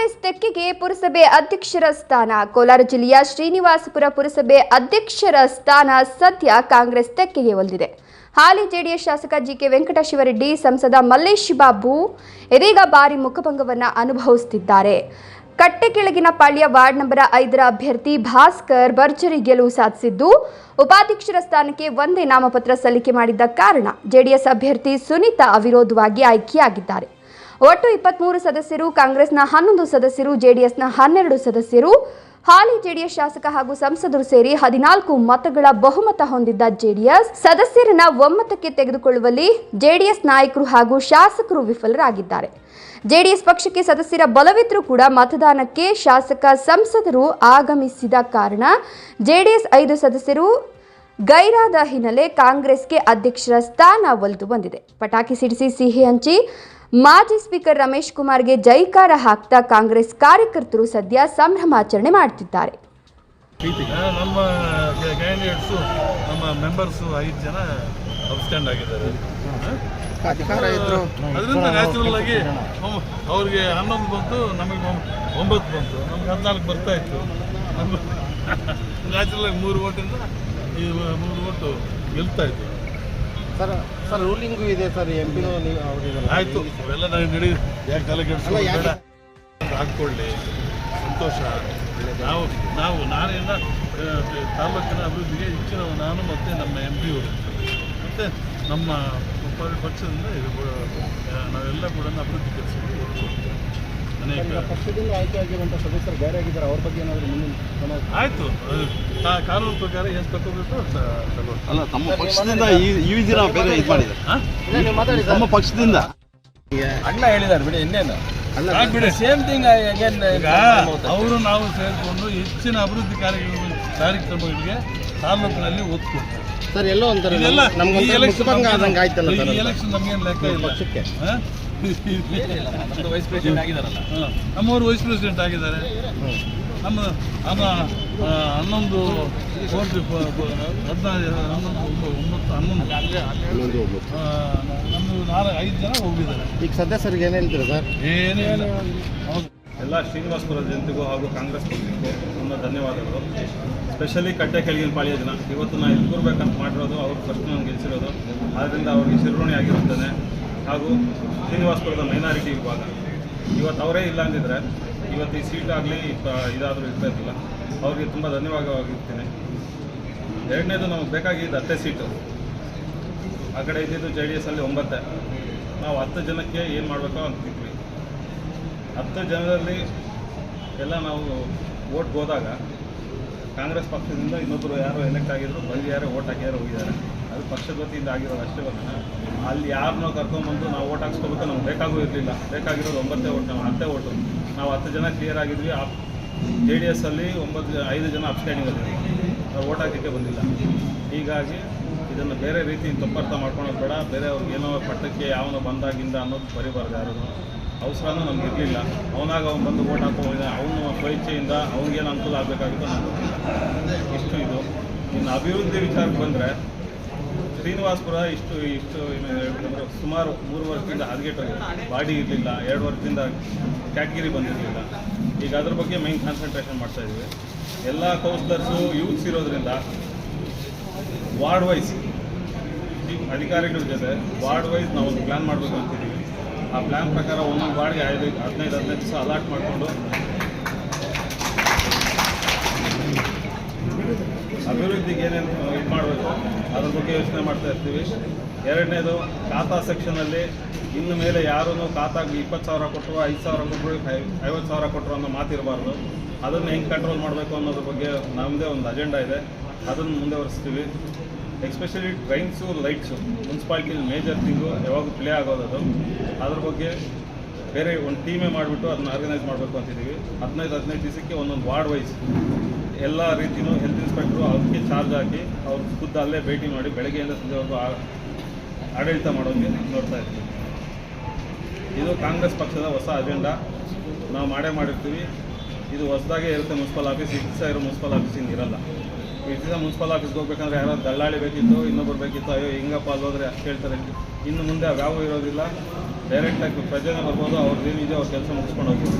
ಕಾಂಗ್ರೆಸ್ ತೆಕ್ಕೆಗೆ ಪುರಸಭೆ ಅಧ್ಯಕ್ಷರ ಸ್ಥಾನ. ಕೋಲಾರ ಜಿಲ್ಲೆಯ ಶ್ರೀನಿವಾಸಪುರ ಪುರಸಭೆ ಅಧ್ಯಕ್ಷರ ಸ್ಥಾನ ಸದ್ಯ ಕಾಂಗ್ರೆಸ್ ತೆಕ್ಕೆಗೆ ಒಲಿದಿದೆ. ಹಾಲಿ ಜೆಡಿಎಸ್ ಶಾಸಕ ಜಿಕೆ ವೆಂಕಟಶಿವರೆಡ್ಡಿ ಸಂಸದ ಮಲ್ಲೇಶ್ ಬಾಬು ಇದೀಗ ಭಾರಿ ಮುಖಭಂಗವನ್ನು ಅನುಭವಿಸುತ್ತಿದ್ದಾರೆ ಕಟ್ಟೆ ಕೆಳಗಿನ ಪಾಳ್ಯ ವಾರ್ಡ್ ನಂಬರ್ ಐದರ ಅಭ್ಯರ್ಥಿ ಭಾಸ್ಕರ್ ಭರ್ಜರಿ ಗೆಲುವು ಸಾಧಿಸಿದ್ದು, ಉಪಾಧ್ಯಕ್ಷರ ಸ್ಥಾನಕ್ಕೆ ಒಂದೇ ನಾಮಪತ್ರ ಸಲ್ಲಿಕೆ ಮಾಡಿದ್ದ ಕಾರಣ ಜೆಡಿಎಸ್ ಅಭ್ಯರ್ಥಿ ಸುನೀತಾ ಅವಿರೋಧವಾಗಿ ಆಯ್ಕೆಯಾಗಿದ್ದಾರೆ. ಒಟ್ಟು ಇಪ್ಪತ್ಮೂರು ಸದಸ್ಯರು, ಕಾಂಗ್ರೆಸ್ನ ಹನ್ನೊಂದು ಸದಸ್ಯರು, ಜೆಡಿಎಸ್ನ ಹನ್ನೆರಡು ಸದಸ್ಯರು. ಹಾಲಿ ಜೆಡಿಎಸ್ ಶಾಸಕ ಹಾಗೂ ಸಂಸದರು ಸೇರಿ ಹದಿನಾಲ್ಕು ಮತಗಳ ಬಹುಮತ ಹೊಂದಿದ್ದ ಜೆಡಿಎಸ್ ಸದಸ್ಯರನ್ನ ಒಮ್ಮತಕ್ಕೆ ತೆಗೆದುಕೊಳ್ಳುವಲ್ಲಿ ಜೆಡಿಎಸ್ ನಾಯಕರು ಹಾಗೂ ಶಾಸಕರು ವಿಫಲರಾಗಿದ್ದಾರೆ. ಜೆಡಿಎಸ್ ಪಕ್ಷಕ್ಕೆ ಸದಸ್ಯರ ಬಲವಿದ್ರೂ ಕೂಡ ಮತದಾನಕ್ಕೆ ಶಾಸಕ, ಸಂಸದರು ಆಗಮಿಸಿದ ಕಾರಣ ಜೆಡಿಎಸ್ ಐದು ಸದಸ್ಯರು ಗೈರಾದ ಹಿನ್ನೆಲೆ ಕಾಂಗ್ರೆಸ್ಗೆ ಅಧ್ಯಕ್ಷರ ಸ್ಥಾನ ಒಲಿದು ಬಂದಿದೆ. ಪಟಾಕಿ ಸಿಡಿಸಿ ಸಿಹಿ ಹಂಚಿ ಮಾಜಿ ಸ್ಪೀಕರ್ ರಮೇಶ್ ಕುಮಾರ್ಗೆ ಜೈಕಾರ ಹಾಕ್ತಾ ಕಾಂಗ್ರೆಸ್ ಕಾರ್ಯಕರ್ತರು ಸದ್ಯ ಸಂಭ್ರಮಾಚರಣೆ ಮಾಡುತ್ತಿದ್ದಾರೆ ನಮ್ಮ ಕ್ಯಾಂಡಿಡೇಟ್ಸು ನಮ್ಮ ಮೆಂಬರ್ಸು ಐದು ಜನ ಅಬ್ಸ್ಟ್ಯಾಂಡ್ ಆಗಿದ್ದಾರೆ. ಅಧಿಕಾರ ಇದ್ರು. ಅದರಿಂದ ನ್ಯಾಚುರಲ್ ಆಗಿ ಅವ್ರಿಗೆ ಹನ್ನೊಂದು ಬಂತು ನಮಗೆ ಒಂಬತ್ತು ಬಂತು. ನಮ್ಗೆ ಹದಿನಾಲ್ಕು ಬರ್ತಾ ಇತ್ತು. ನ್ಯಾಚುರಲ್ ಆಗಿ ಮೂರು ಓಟಿಂದ ಈ ಮೂರು ಓಟು ಗೆಲ್ತಾ ಇತ್ತು ಸರ್ ಸರ್ ರೂಲಿಂಗು ಇದೆ ಸರ್ ಎಂ ಪಿನೂ ಆಯಿತು ಅವೆಲ್ಲ ನಾವು ನಡಿ ಯಾಕೆ ತಲೆ ಕೆಡಿಸ್ಕೊಂಡು ಬೇಡ. ಹಾಕ್ಕೊಳ್ಳಿ ಸಂತೋಷ. ನಾವು ನಾವು ನಾನೇನ ತಾಲೂಕಿನ ಅಭಿವೃದ್ಧಿಗೆ ಹೆಚ್ಚಿನ ನಾನು ಮತ್ತು ನಮ್ಮ ಎಂ ಪಿಯವರು ಮತ್ತು ನಮ್ಮ ಪ- ಪಕ್ಷದಿಂದ ನಾವೆಲ್ಲ ಕೂಡ ಅಭಿವೃದ್ಧಿ ಈಗ ಪಕ್ಷದಿಂದ ಆಯ್ಕೆ ಆಗಿರುವಂಥ ಸದಸ್ಯರು ಬೇರೆ ಆಗಿದ್ದಾರೆ ಅವ್ರ ಬಗ್ಗೆ ಏನಾದರೂ ಮುಂದಿನ ಕ್ರಮ ಆಯಿತು. ಕಾನೂನು ಪ್ರಕಾರ ಏನು ತಗೋಬೇಕು ಅಲ್ಲ ತಮ್ಮ ಪಕ್ಷದಿಂದ ಈ ದಿನ ಬೇರೆ ಇದು ಮಾಡಿದ್ದಾರೆ. ನೀವು ಮಾತಾಡಿ ತಮ್ಮ ಪಕ್ಷದಿಂದ. ಅಣ್ಣ ಹೇಳಿದ್ದಾರೆ ಬಿಡಿ ಇನ್ನೇನು? ಅಲ್ಲ ಬಿಡಿ? ಸೇಮ್ ಥಿಂಗ್ ಅವರು ನಾವು ಸೇರಿಕೊಂಡು ಹೆಚ್ಚಿನ ಅಭಿವೃದ್ಧಿ ಕಾರ್ಯಕ್ರಮ ಕಾರ್ಯಕ್ರಮಗಳಿಗೆ ತಾಲೂಕಿನಲ್ಲಿ ಒತ್ತು ಕೊಡ್ತಾರೆ ಸರ್ ಎಲ್ಲೋ ಒಂಥರ ಎಲೆಕ್ಷನ್ ನಮಗೇನು ಲೆಕ್ಕ ಇಲ್ಲ. ನಮ್ಮವರು ವೈಸ್ ಪ್ರೆಸಿಡೆಂಟ್ ಆಗಿದ್ದಾರೆ. ನಮ್ಮ ನಮ್ಮ ಹನ್ನೊಂದು ಕೋಟಿ ಹದಿನಾರು ಹನ್ನೊಂದು ಒಂಬ- ಒಂಬತ್ತು ಹನ್ನೊಂದು. ನಮ್ಮದು ನಾಲ್ಕು ಐದು ಜನ ಹೋಗಿದ್ದಾರೆ. ಈಗ ಸದಸ್ಯರಿಗೆ ಏನು ಹೇಳ್ತೀರಾ ಸರ್? ಏನೇ ಹೌದು. ಎಲ್ಲ ಶ್ರೀನಿವಾಸಪುರ ಜನತೆಗೂ ಹಾಗೂ ಕಾಂಗ್ರೆಸ್ ಪಕ್ಷಕ್ಕೂ ತುಂಬ ಧನ್ಯವಾದಗಳು. ಸ್ಪೆಷಲಿ ಕಟ್ಟೆ ಕೆಳಗಿನ ಪಾಳಿಯ ಜನ. ಇವತ್ತು ನಾನು ಇಲ್ಲಿ ಕೂರ್ಬೇಕಂತ ಮಾಡಿರೋದು ಅವ್ರು ಫಸ್ಟ್ ನಾನು ಗೆಲ್ಲಿಸಿರೋದು ಆದ್ದರಿಂದ ಅವ್ರಿಗೆ ಶಿರೋಣಿ ಆಗಿರುತ್ತೇನೆ. ಹಾಗೂ ಶ್ರೀನಿವಾಸಪುರದ ಮೈನಾರಿಟಿ ವಿಭಾಗ. ಇವತ್ತು ಅವರೇ ಇಲ್ಲ ಅಂದಿದ್ರೆ ಇವತ್ತು ಈ ಸೀಟ್ ಆಗಲಿ ಇದಾದರೂ ಇರ್ತಾಯಿಲ್ಲ ಅವ್ರಿಗೆ ತುಂಬ ಧನ್ಯವಾದವಾಗಿರ್ತೀನಿ ಎರಡನೇದು ನಮಗೆ ಬೇಕಾಗಿದ್ದು ಹತ್ತೇ ಸೀಟು. ಆ ಕಡೆ ಇದ್ದಿದ್ದು ಜೆ ಡಿ ಎಸ್ಸಲ್ಲಿ ಒಂಬತ್ತೆ. ನಾವು ಹತ್ತು ಜನಕ್ಕೆ ಏನು ಮಾಡಬೇಕೋ ಅಂತಿದ್ವಿ ಹತ್ತು ಜನರಲ್ಲಿ ಎಲ್ಲ ನಾವು ಓಟ್ ಹೋದಾಗ ಕಾಂಗ್ರೆಸ್ ಪಕ್ಷದಿಂದ ಇನ್ನೊಬ್ಬರು ಯಾರೋ ಎಲೆಕ್ಟ್ ಆಗಿದ್ರು, ಬಂದು ಯಾರೋ ಓಟ್ ಹಾಕಿಯಾರು ಹೋಗಿದ್ದಾರೆ. ಅದು ಪಕ್ಷದ ವತಿಯಿಂದ ಆಗಿರೋದು ಅಷ್ಟೇ ಬಂದ ಅಲ್ಲಿ ಯಾರನ್ನೋ ಕರ್ಕೊಂಬಂದು ನಾವು ಓಟ್ ಹಾಕ್ಸ್ಕೋಬೇಕು ನಮ್ಗೆ ಬೇಕಾಗೂ ಇರಲಿಲ್ಲ. ಬೇಕಾಗಿರೋದು ಒಂಬತ್ತೇ ಓಟ್ ನಾವು ಹತ್ತೇ ಓಟು ನಾವು ಹತ್ತು ಜನ ಕ್ಲಿಯರ್ ಆಗಿದ್ವಿ, ಆ ಜೆ ಡಿ ಎಸ್ ಅಲ್ಲಿ ಒಂಬತ್ತು, ಐದು ಜನ ಅಪ್ಸ್ಟ್ಯಾಂಡಿಂಗ್ ಅಲ್ಲಿ ನಾವು ಓಟ್ ಹಾಕಕ್ಕೆ ಬಂದಿಲ್ಲ. ಹೀಗಾಗಿ ಇದನ್ನು ಬೇರೆ ರೀತಿ ತಪ್ಪರ್ಥ ಮಾಡ್ಕೊಳೋದು ಬೇಡ. ಬೇರೆ ಅವ್ರಿಗೆ ಏನೋ ಪಟ್ಟಕ್ಕೆ ಯಾವನೋ ಬಂದಾಗಿಂದ ಅನ್ನೋದು ಬರಿಬಾರ್ದು ಯಾರು ಅವಸರನೂ ನಮ್ಗೆ ಇರಲಿಲ್ಲ. ಅವನಾಗ ಅವ್ನು ಬಂದು ಓಟ್ ಹಾಕೋ ಅವನು ಸ್ವಇಚ್ಛೆಯಿಂದ ಅವ್ನಿಗೇನು ಅನುಕೂಲ ಆಗಬೇಕಾಗಿತ್ತು ನಾನು ಇಷ್ಟು ಇದು. ಇನ್ನು ಅಭಿವೃದ್ಧಿ ವಿಚಾರಕ್ಕೆ ಬಂದರೆ ಶ್ರೀನಿವಾಸಪುರ ಇಷ್ಟು ಇಷ್ಟು ಸುಮಾರು ಮೂರು ವರ್ಷದಿಂದ ಹದಗೆಟ್ಟು ಬಾಡಿ ಇರಲಿಲ್ಲ, ಎರಡು ವರ್ಷದಿಂದ ಕ್ಯಾಟಗಿರಿ ಬಂದಿರಲಿಲ್ಲ. ಈಗ ಅದ್ರ ಬಗ್ಗೆ ಮೈನ್ ಕಾನ್ಸಂಟ್ರೇಷನ್ ಮಾಡ್ತಾ ಇದ್ದೀವಿ. ಎಲ್ಲ ಕೌನ್ಸಿಲರ್ಸು ಯೂತ್ಸ್ ಇರೋದ್ರಿಂದ ವಾರ್ಡ್ ವೈಸ್ ಅಧಿಕಾರಿಗಳ ಜೊತೆ ವಾರ್ಡ್ ವೈಸ್ ನಾವು ಒಂದು ಪ್ಲ್ಯಾನ್ ಮಾಡಬೇಕು ಅಂತಿದ್ದೀವಿ. ಆ ಪ್ಲ್ಯಾನ್ ಪ್ರಕಾರ ಒಂದೊಂದು ವಾರ್ಡ್ಗೆ ಐದು, ಹದಿನೈದು ಹದಿನೈದು ದಿವಸ ಅಲಾಟ್ ಮಾಡಿಕೊಂಡು ಅಭಿವೃದ್ಧಿಗೆ ಏನೇನು ಇದು ಮಾಡಬೇಕು, ಅದ್ರ ಬಗ್ಗೆ ಯೋಚನೆ ಮಾಡ್ತಾ ಇರ್ತೀವಿ. ಎರಡನೇದು, ಖಾತಾ ಸೆಕ್ಷನಲ್ಲಿ ಇನ್ನು ಮೇಲೆ ಯಾರೂ ಖಾತಾಗೆ ಇಪ್ಪತ್ತು ಸಾವಿರ ಕೊಟ್ಟರು ಐದು ಸಾವಿರ ಕೊಟ್ಟರು ಐವತ್ತು ಸಾವಿರ ಕೊಟ್ಟರು ಅನ್ನೋ ಮಾತಿರಬಾರ್ದು ಅದನ್ನು ಹೆಂಗೆ ಕಂಟ್ರೋಲ್ ಮಾಡಬೇಕು ಅನ್ನೋದ್ರ ಬಗ್ಗೆ ನಮ್ಮದೇ ಒಂದು ಅಜೆಂಡಾ ಇದೆ. ಅದನ್ನು ಮುಂದುವರಿಸ್ತೀವಿ. ಎಕ್ಸ್ಪೆಷಲಿ ಟ್ರೈನ್ಸು ಲೈಟ್ಸು ಮುನ್ಸಿಪಾಲ್ಟಿಲಿ ಮೇಜರ್ ಥಿಂಗು ಯಾವಾಗ ಪ್ಲೇ ಆಗೋದು ಅದು. ಅದ್ರ ಬಗ್ಗೆ ಬೇರೆ ಒಂದು ಟೀಮೇ ಮಾಡಿಬಿಟ್ಟು ಅದನ್ನ ಆರ್ಗನೈಸ್ ಮಾಡಬೇಕು ಅಂತಿದ್ದೀವಿ ಹದಿನೈದು ಹದಿನೈದು ದಿವಸಕ್ಕೆ ಒಂದೊಂದು ವಾರ್ಡ್ ವೈಸ್ ಎಲ್ಲ ರೀತಿಯೂ ಇನ್ಸ್ಪೆಕ್ಟ್ರು ಅದಕ್ಕೆ ಚಾರ್ಜ್ ಹಾಕಿ ಅವ್ರು ಖುದ್ದು ಅಲ್ಲೇ ಭೇಟಿ ಮಾಡಿ ಬೆಳಗ್ಗೆಯಿಂದ ಸಂಜೆವರೆಗೂ ಆಡಳಿತ ಮಾಡೋಕ್ಕೆ ನೋಡ್ತಾ ಇರ್ತೀವಿ ಇದು ಕಾಂಗ್ರೆಸ್ ಪಕ್ಷದ ಹೊಸ ಅಜೆಂಡಾ. ನಾವು ಮಾಡೇ ಮಾಡಿರ್ತೀವಿ. ಇದು ಹೊಸದಾಗೇ ಇರುತ್ತೆ ಮುನ್ಸಿಪಲ್ ಆಫೀಸ್ ಇದು ದಿವಸ ಇರೋ ಮುನ್ಸಿಪಲ್ ಆಫೀಸ್ ಹಿಂಗೆ ಇರಲ್ಲ. ಇಷ್ಟು ದಿವಸ ಮುನ್ಸಿಪಲ್ ಆಫೀಸ್ಗೆ ಹೋಗ್ಬೇಕಂದ್ರೆ ಯಾರೋ ದಳ್ಳಾಳಿ ಬೇಕಿತ್ತು, ಇನ್ನೊಬ್ರು ಬೇಕಿತ್ತು, ಅಯ್ಯೋ ಹಿಂಗಪ್ಪ ಅಲ್ಲೋದ್ರೆ ಅಷ್ಟು ಹೇಳ್ತಾರೆ ಇನ್ನು ಮುಂದೆ ಅವ್ಯಾವೂ ಇರೋದಿಲ್ಲ. ಡೈರೆಕ್ಟಾಗಿ ಪ್ರಜೆನೇ ಬರ್ಬೋದು, ಅವ್ರದ್ದು ಏನಿದೆ ಅವ್ರ ಕೆಲಸ ಮುಗಿಸ್ಕೊಂಡು ಹೋಗ್ಬೋದು.